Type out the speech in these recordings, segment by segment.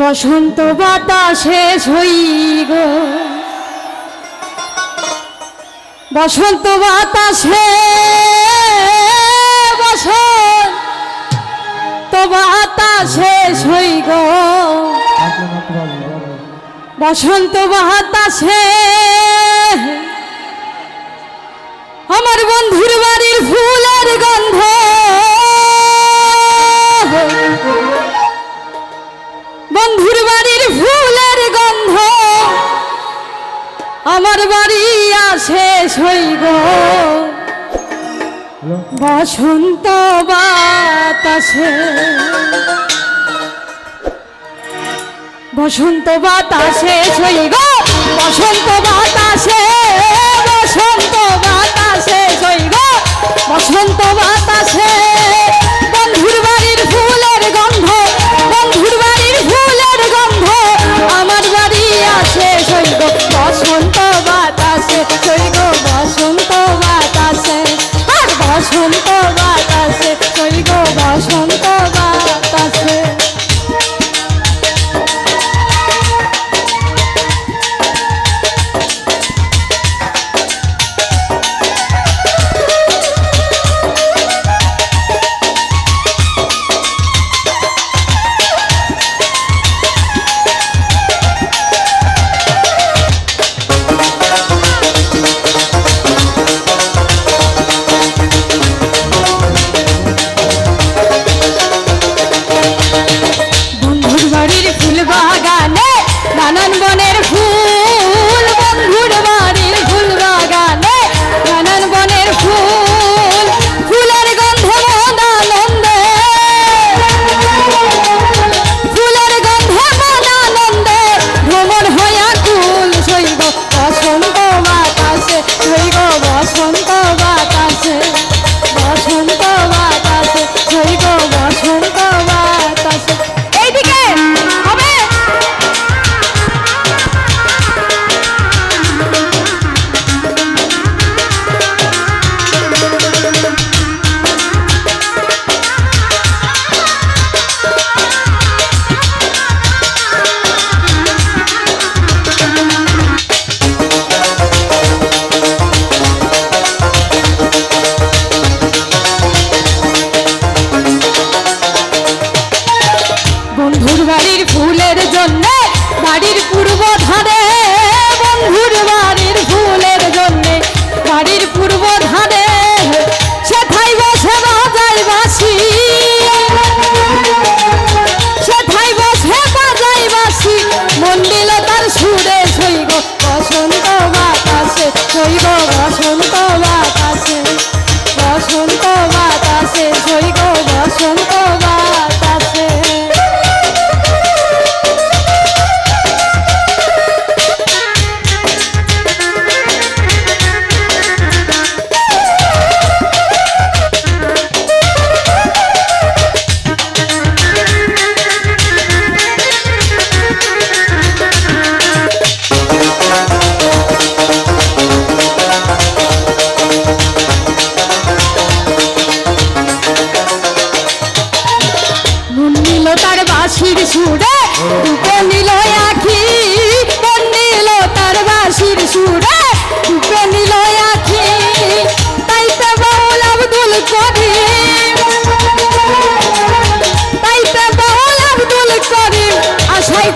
বসন্ত বাতাসে ছই গো। বসন্ত বাতাসে বসন্ত বাতাসে ছই গো। বাবু বসন্ত বাতাসে আমার বন্ধুর বাড়ির ফুলের আমার বাড়ি আসে সইগ হ্যালো? বসন্ত বাতাসে। বসন্ত বাতাসে সইগ বসন্ত বাতাসে বসন্ত বাতাসে সইগ বসন্ত বাতাসে ফুল বসন্ত বাতাসে বসন্ত বাতাসে শৈব বসন্ত। বাঁশির সুরে দুটো নিল আখি নিল তার বাঁশির সুরে দুটো নিল আখি। তাই তো বাউল আব্দুল করিম তাই তো বাউল আব্দুল করিম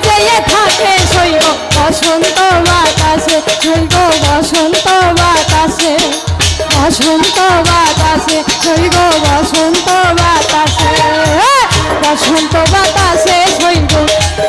চেয়ে থাকে শৈব বসন্ত বাতাসে, শৈব বসন্ত বাতাসে। বসন্ত বাতাসে, শৈব বসন্ত বাতাসে। বসন্ত বাতাসে।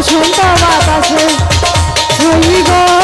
বসন্ত বাতাসে ছুঁই গো